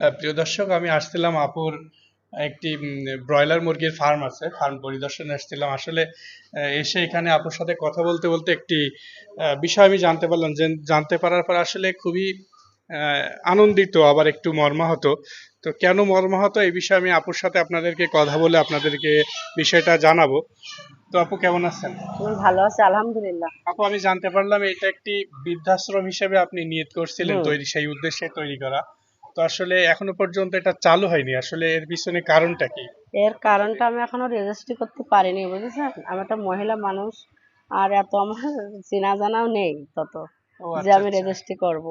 প্রিয় দর্শক আমি আসছিলাম আপুর একটি ব্রয়লার মুরগির ফার্ম আছে ফার্ম পরিদর্শনে আসছিলাম আসলে এসে এখানে আপুর সাথে কথা বলতে বলতে একটি বিষয় আমি জানতে পারলাম যে জানতে পারার পর আসলে খুবই আনন্দিত আবার একটু মর্মাহত। তো কেন মর্মাহত? এই বিষয়ে আমি আপুর সাথে আপনাদেরকে কথা বলে আপনাদেরকে বিষয়টা জানাব। তো আপু কেমন আছেন? ভালো আছি আলহামদুলিল্লাহ। আপু আমি জানতে পারলাম এটা একটি বৃদ্ধাশ্রম হিসেবে আপনি নিয়ত করছিলেন তৈরি সেই উদ্দেশ্যে তৈরি করা। তো আসলে এখনও পর্যন্ত এটা চালু হয়নি। আসলে এর পিছনে কারণটা কি? এর কারণটা আমি এখনও রেজিস্ট্রি করতে পারিনি বুঝেছেন? আমি একটা মহিলা মানুষ আর এত আমার চেনা জানাও নেই তত যে আচ্ছা, আমি আচ্ছা। রেজিস্ট্রি করব।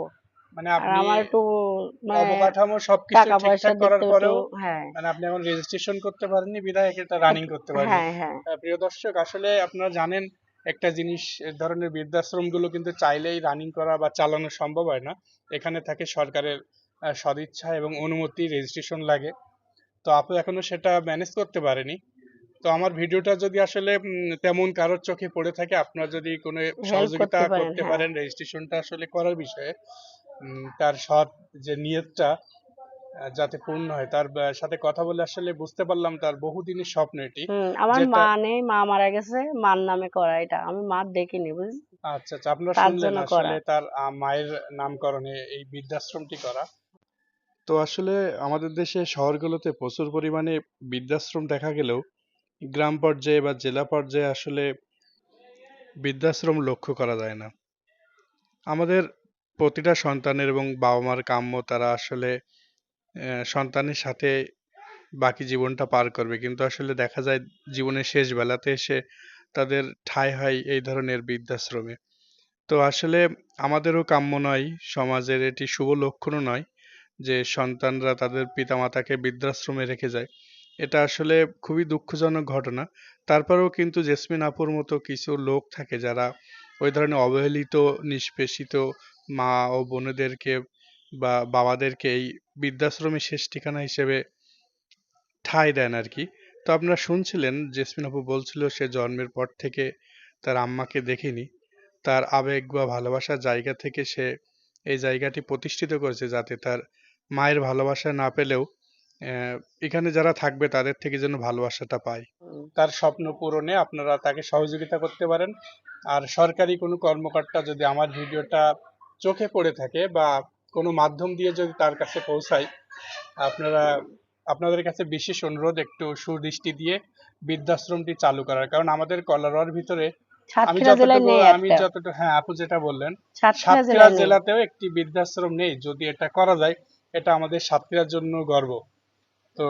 মানে আপনি আমার একটু মানে অবকাঠামো সবকিছু ঠিকঠাক করার পরেও হ্যাঁ। মানে আপনি এখন রেজিস্ট্রেশন করতে পারেননি বিধায় এটা রানিং করতে পারেন হ্যাঁ হ্যাঁ। প্রিয় দর্শক আসলে আপনারা জানেন একটা জিনিস ধরনের বৃদ্ধাশ্রমগুলো কিন্তু চাইলেই রানিং করা বা চালানো সম্ভব হয় না। এখানে থাকে সরকারের সদিচ্ছা এবং অনুমতি রেজিস্ট্রেশন লাগে। তো আপু এখনও সেটা ম্যানেজ করতে পারেনি। তো আমার ভিডিওটা যদি আসলে তেমন কারোর চোখে পড়ে থাকে আপনারা যদি কোনো সহযোগিতা করতে পারেন, হ্যাঁ। রেজিস্ট্রেশনটা আসলে করার বিষয়ে তার সৎ যে নিয়তটা যাতে পূর্ণ হয় তার সাথে কথা বলে আসলে বুঝতে পারলাম তার বহুদিনের স্বপ্ন এটি। আমার মা নেই মা মারা গেছে মার নামে করা এটা আমি মা দেখিনি বুঝলি আচ্ছা আচ্ছা আপনারা শুনলেন আসলে তার মায়ের নামকরণে এই বৃদ্ধাশ্রমটি করা। তো আসলে আমাদের দেশে শহরগুলোতে প্রচুর পরিমাণে বৃদ্ধাশ্রম দেখা গেলেও গ্রাম পর্যায়ে বা জেলা পর্যায়ে আসলে বৃদ্ধাশ্রম লক্ষ্য করা যায় না। আমাদের প্রতিটা সন্তানের এবং বাবা মার কাম্য তারা আসলে সন্তানের সাথে বাকি জীবনটা পার করবে। কিন্তু আসলে দেখা যায় জীবনের শেষ বেলাতে এসে তাদের ঠাঁই হয় এই ধরনের বৃদ্ধাশ্রমে। তো আসলে আমাদেরও কাম্য নয়, সমাজের এটি শুভ লক্ষণও নয়। যে সন্তানরা তাদের পিতামাতাকে বৃদ্ধাশ্রমে রেখে যায়। এটা আসলে খুবই দুঃখজনক ঘটনা। তারপরেও কিন্তু জেসমিন আপুর মতো কিছু লোক থাকে যারা ওই ধরনের অবহেলিত, নিষ্পেষিত মা ও বোনেদেরকে বা বাবাদেরকে এই বৃদ্ধাশ্রমে শেষ ঠিকানা হিসেবে ঠাঁই দেন আর কি। তো আপনারা শুনছিলেন, জেসমিন আপু বলছিল সে জন্মের পর থেকে তার আম্মাকে দেখেনি। তার আবেগ বা ভালোবাসার জায়গা থেকে সে এই জায়গাটি প্রতিষ্ঠিত করেছে যাতে তার মায়ের ভালোবাসা না পেলেও আহ, এখানে যারা থাকবে তাদের থেকে যেন ভালোবাসাটা পায়। তার স্বপ্ন পূরণে আপনারা তাকে সহযোগিতা করতে পারেন। আর সরকারি কোনো কর্মকর্তা যদি আমার ভিডিওটা চোখে পড়ে থাকে বা কোনো মাধ্যম দিয়ে যদি তার কাছে পৌঁছায় আপনারা আপনাদের কাছে বিশেষ অনুরোধ একটু সুদৃষ্টি দিয়ে বৃদ্ধাশ্রমটি চালু করার। কারণ আমাদের কলারোয়ার ভিতরে আমি যতটুকু আমি যতটুকু হ্যাঁ আপু যেটা বললেন সাতক্ষীরা জেলাতেও একটি বৃদ্ধাশ্রম নেই। যদি এটা করা যায় এটা আমাদের সাতক্ষীরার জন্য গর্ব। তো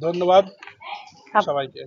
ধন্যবাদ সবাইকে।